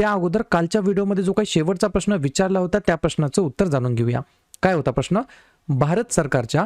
त्या अगोदर कालच्या व्हिडिओमध्ये जो काही शेवटचा प्रश्न विचारला होता त्या प्रश्नाचं उत्तर जाणून घेऊया. काय होता प्रश्न? भारत सरकारच्या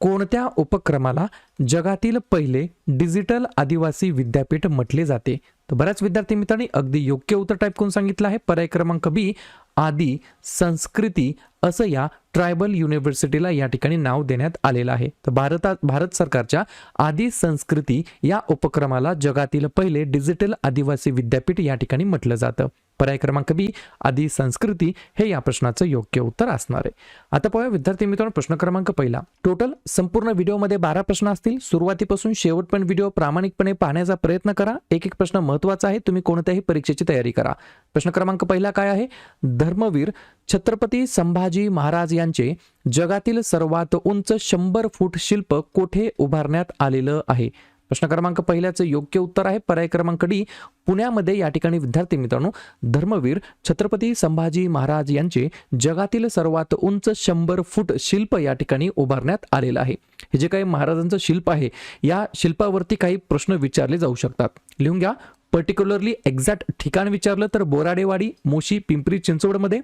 कोणत्या उपक्रमाला जगातील पहिले डिजिटल आदिवासी विद्यापीठ म्हटले जाते? तर बऱ्याच विद्यार्थी मित्रांनी अगदी योग्य उत्तर टाईप करून सांगितलं आहे. पर्याय क्रमांक बी आदी संस्कृती असं या ट्रायबल युनिव्हर्सिटीला या ठिकाणी नाव देण्यात आलेलं आहे. तर भारतात भारत सरकारच्या आदी संस्कृती या उपक्रमाला जगातील पहिले डिजिटल आदिवासी विद्यापीठ या ठिकाणी म्हटलं जातं. पर्याय क्रमांक बी आदी संस्कृती हे या प्रश्नाचं योग्य उत्तर असणार आहे. आता पाहूया विद्यार्थी मित्रांनो प्रश्न क्रमांक पहिला. टोटल संपूर्ण व्हिडिओमध्ये बारा प्रश्न असतील. सुरुवातीपासून शेवटपर्यंत व्हिडिओ प्रामाणिकपणे पाहण्याचा प्रयत्न करा. एक एक प्रश्न महत्त्वाचा आहे. तुम्ही कोणत्याही परीक्षेची तयारी करा. प्रश्न क्रमांक पहिला काय आहे? धर्मवीर छत्रपती संभाजी महाराज यांचे जगातील सर्वात उंच शंभर फूट शिल्प कोठे उभारण्यात आलेलं आहे? प्रश्न क्रमांक पहिल्याचं योग्य उत्तर आहे. पर्याय क्रमांक डी पुण्यामध्ये या ठिकाणी विद्यार्थी मित्रांनो धर्मवीर छत्रपती संभाजी महाराज यांचे जगातील सर्वात उंच शंभर फूट शिल्प या ठिकाणी उभारण्यात आलेलं आहे. हे जे काही महाराजांचं शिल्प आहे या शिल्पावरती काही प्रश्न विचारले जाऊ शकतात. लिहून घ्या. पर्टिक्युलरली एक्झॅक्ट ठिकाण विचारलं तर बोराडेवाडी मोशी पिंपरी चिंचवडमध्ये.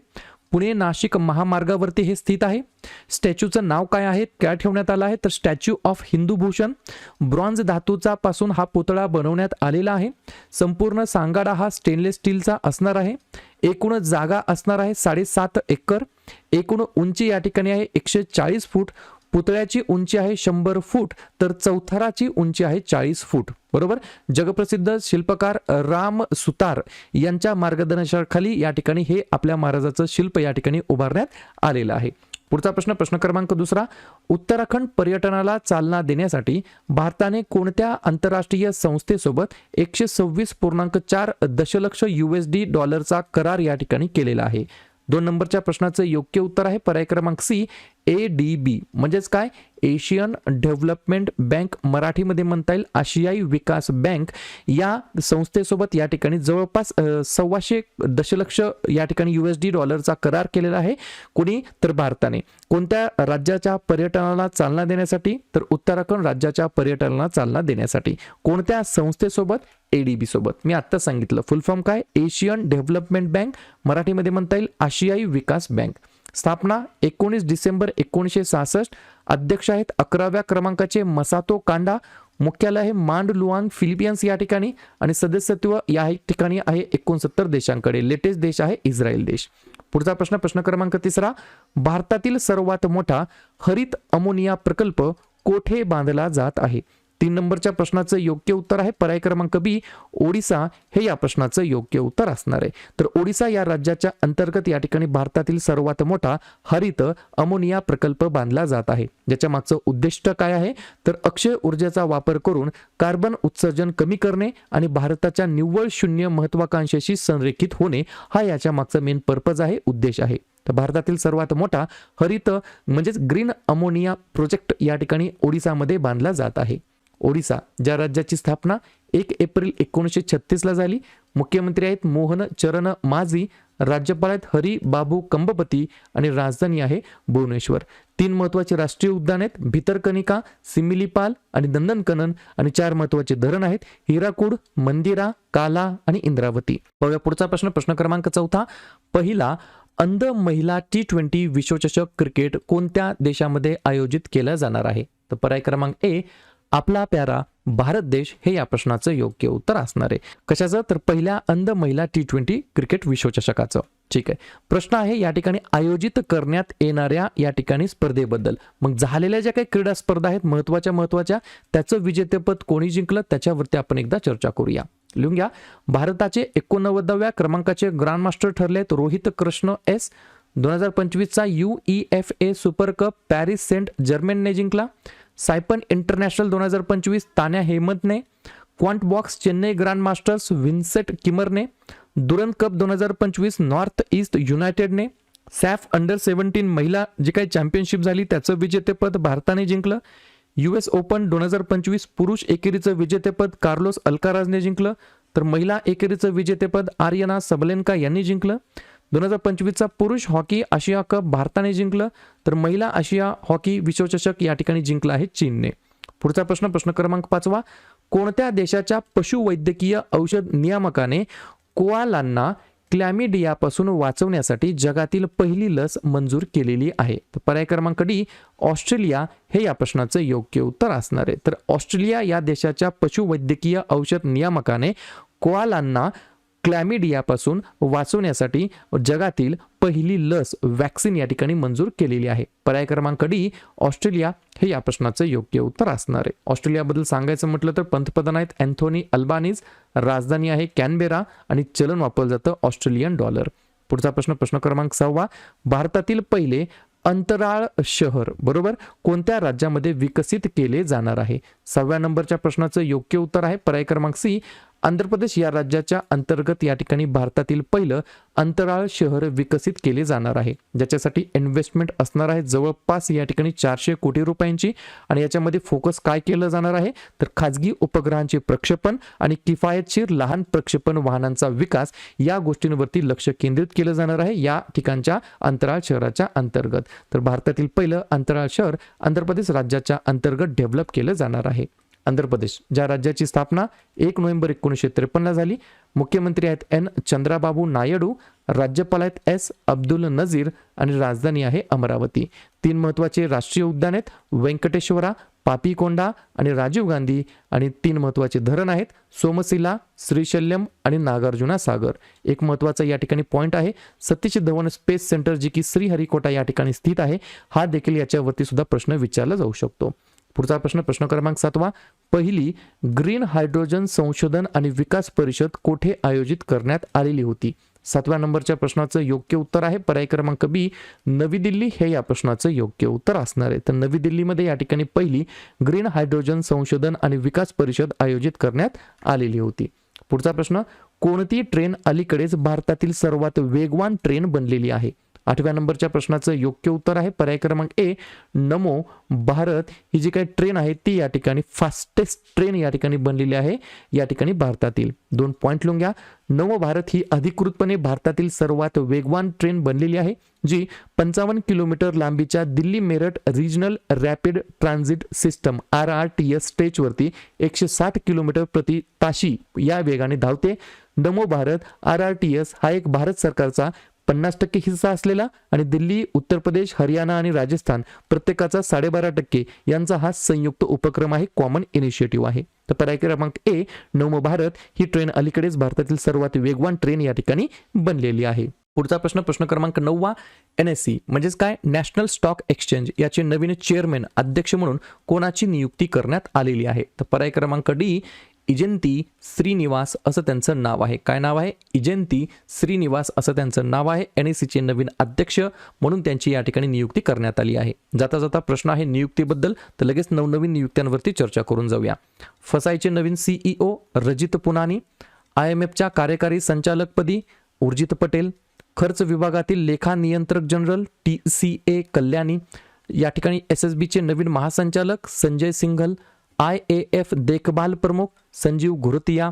पुणे नाशिक महामार्गावरती हे स्थित आहे. स्टॅच्यूचं नाव काय आहे? काय ठेवण्यात आलं आहे. तर statue of Hindu Bhushan bronze धातूचा पासून हा पुतळा बनवण्यात आलेला आहे. संपूर्ण सांगाडा हा स्टेनलेस स्टीलचा असणार आहे. एकूण जागा असणार आहे साडेसात एकर. एकूण उंची या ठिकाणी आहे एकशे चाळीस फूट. पुतळ्याची उंची आहे शंभर फूट तर चौथराची उंची आहे चाळीस फूट. बरोबर? जगप्रसिद्ध शिल्पकार राम सुतार यांच्या मार्गदर्शनाखाली या ठिकाणी हे आपल्या महाराजाचं शिल्प या ठिकाणी उभारण्यात आलेलं आहे. पुढचा प्रश्न प्रश्न क्रमांक दुसरा. उत्तराखंड पर्यटनाला चालना देण्यासाठी भारताने कोणत्या आंतरराष्ट्रीय संस्थेसोबत एकशे सव्वीस पूर्णांक चार दशलक्ष युएसडी डॉलरचा करार या ठिकाणी केलेला आहे? दोन नंबरच्या प्रश्नाचं योग्य उत्तर आहे. पर्याय क्रमांक सी. ए डी बी म्हणजेच काय? एशियन डेव्हलपमेंट बँक मराठीमध्ये म्हणता येईल आशियाई विकास बँक. या संस्थेसोबत या ठिकाणी जवळपास सव्वाशे दशलक्ष या ठिकाणी यू एस डी डॉलरचा करार केलेला आहे. कोणी? तर भारताने. कोणत्या राज्याच्या पर्यटनाला चालना देण्यासाठी? तर उत्तराखंड राज्याच्या पर्यटनाला चालना देण्यासाठी. कोणत्या संस्थेसोबत? एडीबी सोबत. मी आत्ता सांगितलं. फुल फॉर्म काय? एशियन डेव्हलपमेंट बँक मराठीमध्ये म्हणता येईल आशियाई विकास बँक. स्थापना एकोणीस डिसेंबर एकोणीसशे सहासष्ट. अध्यक्ष आहेत अकराव्या क्रमांकाचे मसातो कांडा. मुख्यालय आहे मांड लुआंग फिलिपियन्स या ठिकाणी. आणि सदस्यत्व या ठिकाणी आहे एकोणसत्तर देशांकडे. लेटेस्ट देश आहे इस्रायल देश. पुढचा प्रश्न प्रश्न क्रमांक तिसरा. भारतातील सर्वात मोठा हरित अमोनिया प्रकल्प कोठे बांधला जात आहे? तीन नंबरच्या प्रश्नाचं योग्य उत्तर आहे. पर्याय क्रमांक बी ओडिसा हे या प्रश्नाचं योग्य उत्तर असणार आहे. तर ओडिसा या राज्याच्या अंतर्गत या ठिकाणी भारतातील सर्वात मोठा हरित अमोनिया प्रकल्प बांधला जात आहे. ज्याच्या मागचं उद्दिष्ट काय आहे? तर अक्षय ऊर्जेचा वापर करून कार्बन उत्सर्जन कमी करणे आणि भारताच्या निव्वळ शून्य महत्वाकांक्षेशी संरेखित होणे हा याच्या मागचा मेन पर्पज आहे उद्देश आहे. तर भारतातील सर्वात मोठा हरित म्हणजेच ग्रीन अमोनिया प्रोजेक्ट या ठिकाणी ओडिसामध्ये बांधला जात आहे. ओडिसा ज्या राज्याची स्थापना एक एप्रिल एकोणीसशे छत्तीसला झाली मुख्यमंत्री आहेत मोहन चरण माझी राज्यपाल आहेत हरी बाबू कंबपती आणि राजधानी आहे भुवनेश्वर. तीन महत्त्वाचे राष्ट्रीय उद्यान आहेत भितरकनिका सिमिलीपाल आणि नंदनकनन आणि चार महत्त्वाचे धरण आहेत हिराकूड मंदिरा काला आणि इंद्रावती. बघा पुढचा प्रश्न प्रश्न क्रमांक चौथा. पहिला अंध महिला टी ट्वेंटी विश्वचषक क्रिकेट कोणत्या देशामध्ये आयोजित केला जाणार आहे? तर पर्याय क्रमांक ए आपला प्यारा भारत देश हे या प्रश्नाचं योग्य उत्तर असणार आहे. कशाचं? तर पहिल्या अंध महिला टी ट्वेंटी क्रिकेट विश्वचषकाचं. ठीक आहे. प्रश्न आहे या ठिकाणी आयोजित करण्यात येणाऱ्या या ठिकाणी स्पर्धेबद्दल. मग झालेल्या ज्या काही क्रीडा स्पर्धा आहेत महत्त्वाच्या महत्त्वाच्या त्याचं विजेतेपद कोणी जिंकलं त्याच्यावरती आपण एकदा चर्चा करूया. लिहून घ्या. भारताचे एकोणनव्वदाव्या क्रमांकाचे ग्रँडमास्टर ठरले आहेत रोहित कृष्ण एस. दोन हजार पंचवीसचा U E F A super cup Paris Saint जर्मनने जिंकला. सायपन इंटरनॅशनल दोन हजार पंचवीस Tanya हेमंतने quant box Chennai grand masters Vincent किमरने Durand cup दोन हजार पंचवीस नॉर्थ ईस्ट युनायटेडने सॅफ अंडर सेव्हन्टीन महिला जी काही चॅम्पियनशिप झाली त्याचं विजेतेपद भारताने जिंकलं. यू एस ओपन दोन हजार पंचवीस पुरुष एकेरीचं विजेतेपद कार्लोस अल्काराजने जिंकलं. तर महिला एकेरीचं विजेतेपद आर्यना सबलेनका यांनी जिंकलं. दोन हजार पंचवीसचा पुरुष हॉकी आशिया कप भारताने जिंकलं तर महिला आशिया हॉकी विश्वचषक या ठिकाणी जिंकला आहे चीनने. पुढचा प्रश्न प्रश्न क्रमांक पाचवा. कोणत्या देशाच्या पशुवैद्यकीय औषध नियामकाने कोआलांना क्लॅमिडियापासून वाचवण्यासाठी जगातील पहिली लस मंजूर केलेली आहे? तर पर्याय क्रमांक डी ऑस्ट्रेलिया. हे या प्रश्नाचं योग्य उत्तर असणार आहे. तर ऑस्ट्रेलिया या देशाच्या पशुवैद्यकीय औषध नियामकाने कोआलांना क्लॅमिडियापासून वाचवण्यासाठी जगातील पहिली लस वॅक्सिन या ठिकाणी मंजूर केलेली आहे. पर्याय क्रमांक डी ऑस्ट्रेलिया हे या प्रश्नाचं योग्य उत्तर असणार आहे. ऑस्ट्रेलियाबद्दल सांगायचं म्हटलं तर पंतप्रधान आहेत अँथोनी अल्बानीज राजधानी आहे कॅनबेरा आणि चलन वापरलं जातं ऑस्ट्रेलियन डॉलर. पुढचा प्रश्न प्रश्न क्रमांक सहावा भारतातील पहिले अंतराळ शहर बरोबर? कोणत्या राज्यामध्ये विकसित केले जाणार आहे? सहाव्या नंबरच्या प्रश्नाचं योग्य उत्तर आहे. पर्याय क्रमांक सी आंध्र प्रदेश या राज्याच्या अंतर्गत या ठिकाणी भारतातील पहिलं अंतराळ शहर विकसित केले जाणार आहे. ज्याच्यासाठी इन्व्हेस्टमेंट असणार आहे. जवळपास या ठिकाणी चारशे कोटी रुपयांची आणि याच्यामध्ये फोकस काय केलं जाणार आहे? तर खाजगी उपग्रहांचे प्रक्षेपण आणि किफायतशीर लहान प्रक्षेपण वाहनांचा विकास या गोष्टींवरती लक्ष केंद्रित केलं जाणार आहे या ठिकाणच्या अंतराळ शहराच्या अंतर्गत. तर भारतातील पहिलं अंतराळ शहर आंध्र प्रदेश राज्याच्या अंतर्गत डेव्हलप केलं जाणार आहे. आंध्र प्रदेश ज्या राज्याची स्थापना एक नोव्हेंबर एकोणीसशे त्रेपन्नला झाली. मुख्यमंत्री आहेत एन. चंद्राबाबू नायडू राज्यपाल आहेत एस. अब्दुल नझीर आणि राजधानी आहे अमरावती. तीन महत्त्वाचे राष्ट्रीय उद्यान आहेत व्यंकटेश्वरा पापीकोंडा आणि राजीव गांधी आणि तीन महत्त्वाचे धरण आहेत सोमशिला श्रीशल्यम आणि नागार्जुना सागर. एक महत्त्वाचा या ठिकाणी पॉईंट आहे सतीश धवन स्पेस सेंटर जी की श्रीहरिकोटा या ठिकाणी स्थित आहे हा देखील याच्यावरती सुद्धा प्रश्न विचारला जाऊ शकतो. पुढचा प्रश्न प्रश्न क्रमांक सातवा पहिली ग्रीन हायड्रोजन संशोधन आणि विकास परिषद कोठे आयोजित करण्यात आलेली होती? सातव्या नंबरच्या प्रश्नाचं योग्य उत्तर आहे. पर्याय क्रमांक बी नवी दिल्ली हे या प्रश्नाचं योग्य उत्तर असणार आहे. तर नवी दिल्लीमध्ये या ठिकाणी पहिली ग्रीन हायड्रोजन संशोधन आणि विकास परिषद आयोजित करण्यात आलेली होती. पुढचा प्रश्न कोणती ट्रेन अलीकडेच भारतातील सर्वात वेगवान ट्रेन बनलेली आहे? आठव्या नंबरच्या प्रश्नाचं योग्य उत्तर आहे. पर्याय क्रमांक ए नमो भारत. ही जी काही ट्रेन आहे ती या ठिकाणी फास्टेस्ट ट्रेन या ठिकाणी बनलेली आहे. या ठिकाणी भारतातील. दोन पॉईंट लिहून घ्या. नवो भारत ही अधिकृतपणे भारतातील सर्वात वेगवान ट्रेन बनलेली आहे जी पंचावन्न किलोमीटर लांबीच्या Delhi Meerut regional rapid transit system R R T S स्टेजवरती एकशे साठ किलोमीटर प्रति ताशी या वेगाने धावते. Namo Bharat R R T S हा एक भारत सरकारचा पन्नास टक्के हिस्सा असलेला आणि दिल्ली उत्तर प्रदेश हरियाणा आणि राजस्थान प्रत्येकाचा साडेबारा टक्के यांचा हा संयुक्त उपक्रम आहे कॉमन इनिशिएटिव्ह आहे. तर पर्याय क्रमांक ए नवम भारत. ही ट्रेन अलीकडेच भारतातील सर्वात वेगवान ट्रेन या ठिकाणी बनलेली आहे. पुढचा प्रश्न प्रश्न क्रमांक नववा एन एस सी म्हणजेच काय? नॅशनल स्टॉक एक्सचेंज याचे नवीन चेअरमॅन अध्यक्ष म्हणून कोणाची नियुक्ती करण्यात आलेली आहे? तर पर्याय क्रमांक डी इजंती श्रीनिवास असं त्यांचं नाव आहे. काय नाव आहे? इजंती श्रीनिवास असं त्यांचं नाव आहे. एन एस सीचे नवीन अध्यक्ष म्हणून त्यांची या ठिकाणी नियुक्ती करण्यात आली आहे. जाता जाता प्रश्न आहे नियुक्तीबद्दल तर लगेच नवनवीन नियुक्त्यांवरती चर्चा करून जाऊया. फसायचे नवीन CEO Rajit Punhani I M एफच्या कार्यकारी संचालकपदी उर्जित पटेल खर्च विभागातील लेखा नियंत्रक general T C A Kalyani या ठिकाणी एस एस बीचे नवीन महासंचालक Sanjay Singhal I A F देखभाल प्रमुख संजीव घुरतिया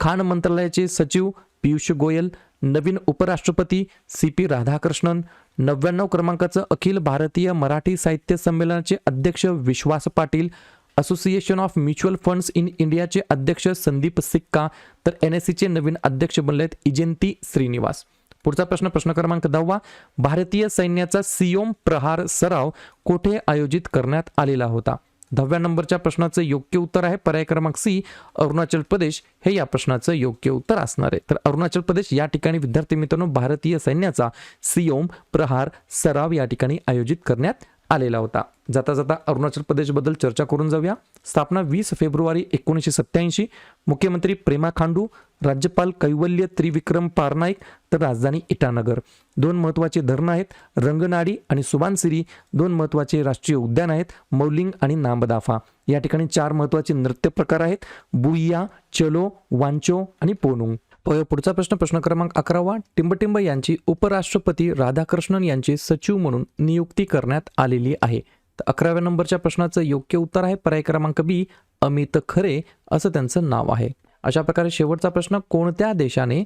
खाण मंत्रालयाचे सचिव पियुष गोयल नवीन उपराष्ट्रपती सी पी राधाकृष्णन नव्याण्णव क्रमांकाचं अखिल भारतीय मराठी साहित्य संमेलनाचे अध्यक्ष Vishwas Patil association of mutual funds in इंडियाचे अध्यक्ष संदीप सिक्का तर एन एस सीचे नवीन अध्यक्ष बनले आहेत इजेंती श्रीनिवास. पुढचा प्रश्न प्रश्न क्रमांक दहावा. भारतीय सैन्याचा सियोम प्रहार सराव कोठे आयोजित करण्यात आलेला होता? दहाव्या नंबरच्या प्रश्नाचं योग्य उत्तर आहे. पर्याय क्रमांक सी अरुणाचल प्रदेश. हे या प्रश्नाचं योग्य उत्तर असणार आहे. तर अरुणाचल प्रदेश या ठिकाणी विद्यार्थी मित्रांनो भारतीय सैन्याचा सियोम प्रहार सराव या ठिकाणी आयोजित करण्यात आलेला होता. जाता जाता अरुणाचल प्रदेशबद्दल चर्चा करून जाऊया. स्थापना वीस फेब्रुवारी एकोणीसशे सत्याऐंशी मुख्यमंत्री प्रेमा खांडू राज्यपाल कैवल्य त्रिविक्रम पारनाईक तर राजधानी इटानगर. दोन महत्त्वाचे धरणं आहेत रंगनाडी आणि सुबानसिरी. दोन महत्त्वाचे राष्ट्रीय उद्यान आहेत मौलिंग आणि नामदाफा. या ठिकाणी चार महत्त्वाचे नृत्य प्रकार आहेत बुईया चलो वांचो आणि पोनुंग. पुढचा प्रश्न प्रश्न क्रमांक अकरावा टिंबटिंब यांची उपराष्ट्रपती राधाकृष्णन यांची सचिव म्हणून नियुक्ती करण्यात आलेली आहे. तर अकराव्या नंबरच्या प्रश्नाचं योग्य उत्तर आहे. पर्याय क्रमांक बी अमित खरे असं त्यांचं नाव आहे. अशा प्रकारे शेवटचा प्रश्न कोणत्या देशाने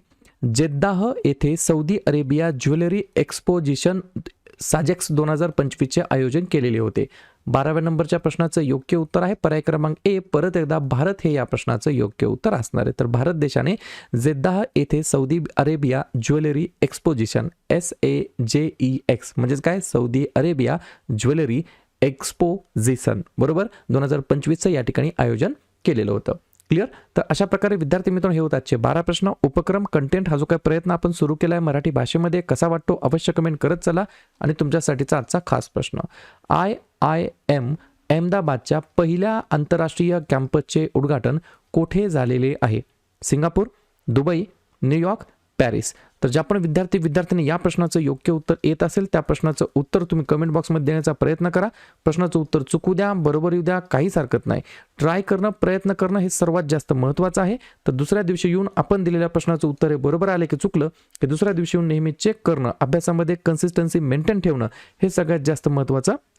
जेद्दाह येथे Saudi Arabia jewellery exposition SAJEX दोन हजार पंचवीसचे आयोजन केलेले होते? बाराव्या नंबरच्या प्रश्नाचं योग्य उत्तर आहे. पर्याय क्रमांक ए परत एकदा भारत हे या प्रश्नाचं योग्य उत्तर असणार आहे. तर भारत देशाने जेद्दाह येथे Saudi Arabia jewellery exposition S A J E X म्हणजेच काय? सौदी अरेबिया ज्वेलरी एक्सपोजिशन बरोबर? दोन हजार पंचवीसचं या ठिकाणी आयोजन केलेलं होतं. क्लिअर? तर अशा प्रकारे विद्यार्थी मित्रांनो हे होत आजचे बारा प्रश्न. उपक्रम कंटेंट हा जो काही प्रयत्न आपण सुरू केला आहे मराठी भाषेमध्ये कसा वाटतो? अवश्य कमेंट करत चला. आणि तुमच्यासाठीचा आजचा खास प्रश्न. आय आय एम अहमदाबादच्या पहिल्या आंतरराष्ट्रीय कॅम्पसचे उद्घाटन कोठे झालेले आहे? Singapore Dubai New York Paris. तर ज्या पण विद्यार्थी विद्यार्थ्यांनी या प्रश्नाचं योग्य उत्तर येत असेल त्या प्रश्नाचं उत्तर तुम्ही कमेंट बॉक्समध्ये देण्याचा प्रयत्न करा. प्रश्नाचं उत्तर चुकू द्या बरोबर येऊ द्या काहीच हरकत नाही. ट्राय करणं प्रयत्न करणं हे सर्वात जास्त महत्त्वाचं आहे. तर दुसऱ्या दिवशी येऊन आपण दिलेल्या प्रश्नाचं उत्तर हे बरोबर आले की चुकलं की दुसऱ्या दिवशी येऊन नेहमी चेक करणं अभ्यासामध्ये कन्सिस्टन्सी मेंटेन ठेवणं हे सगळ्यात जास्त महत्त्वाचं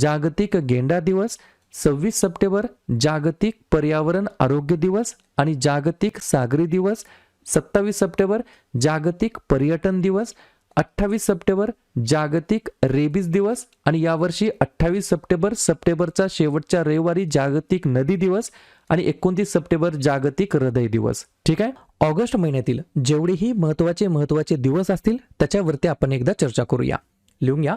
जागतिक गेंडा दिवस सव्वीस सप्टेंबर जागतिक पर्यावरण आरोग्य दिवस आणि जागतिक सागरी दिवस सत्तावीस सप्टेंबर जागतिक पर्यटन दिवस अठ्ठावीस सप्टेंबर जागतिक रेबीज दिवस आणि यावर्षी अठ्ठावीस सप्टेंबर सप्टेंबरचा शेवटच्या रविवारी जागतिक नदी दिवस आणि एकोणतीस सप्टेंबर जागतिक हृदय दिवस. ठीक आहे? ऑगस्ट महिन्यातील जेवढेही महत्त्वाचे महत्त्वाचे दिवस असतील त्याच्यावरती आपण एकदा चर्चा करूया. लिहून घ्या.